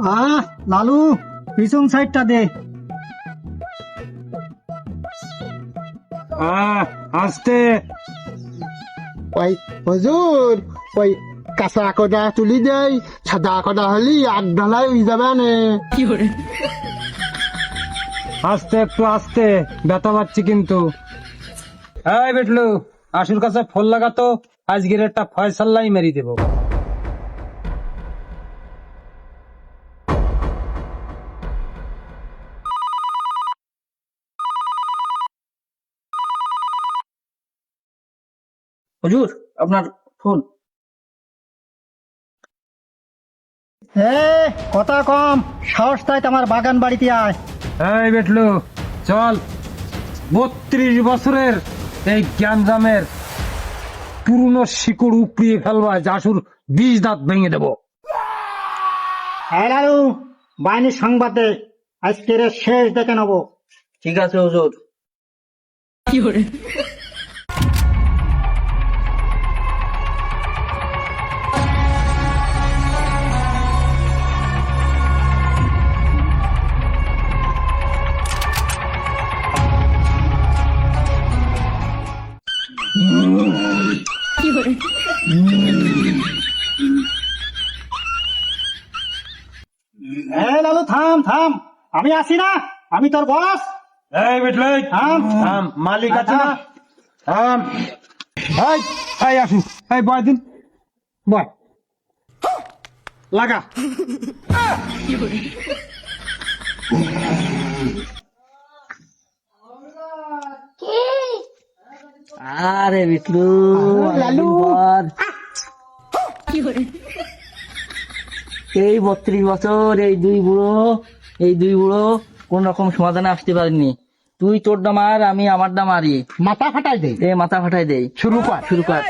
আহ লালু পিছন সাইডটা দে। আহ আসতে। ওই হুজুর ওই কাঁচা কদা তুলি দেই সাদা কদা হলি আগ ঢালাই হয়ে যাবে নে। আস্তে একটু আস্তে ব্যথা পাচ্ছি কিন্তু। এই বেটলু আশুর কাছে ফোন লাগাতো আজকের একটা ফয়সাল্লাই মেরি দেবো। হুজুর আপনার ফোন। এ কথা কম সাহস তাই আমার বাগান বাড়িতে আয়। এই বেটলু চল। বত্রিশ বছরের এই জ্ঞানজামের পুরনো শিকড় উপড়িয়ে ফেলবা জাসুর বিষ দাঁত ভেঙে দেবো। হ্যাঁ লালু বাহিনীর সংবাদ আজকের শেষ দেখে নেব। ঠিক আছে হুজুর। হ্যাঁ লালু থাম থাম। আমি আছি না। আমি তোর বস এই বেটলু থাম। থাম মালিক আছে না? থাম। এই এই আসু। এই বয় দিন। বয়। লাগা। আরে বিটলু লালু। এই বত্রিশ বছর এই দুই বুড়ো এই দুই বুড়ো কোন রকম সমাধানে আসতে পারেনি। তুই তোর মার আমি আমার মারি। মাথা ফাটাই দে। এ মাথা ফাটাই দেই শুরু কর। শুরু কর।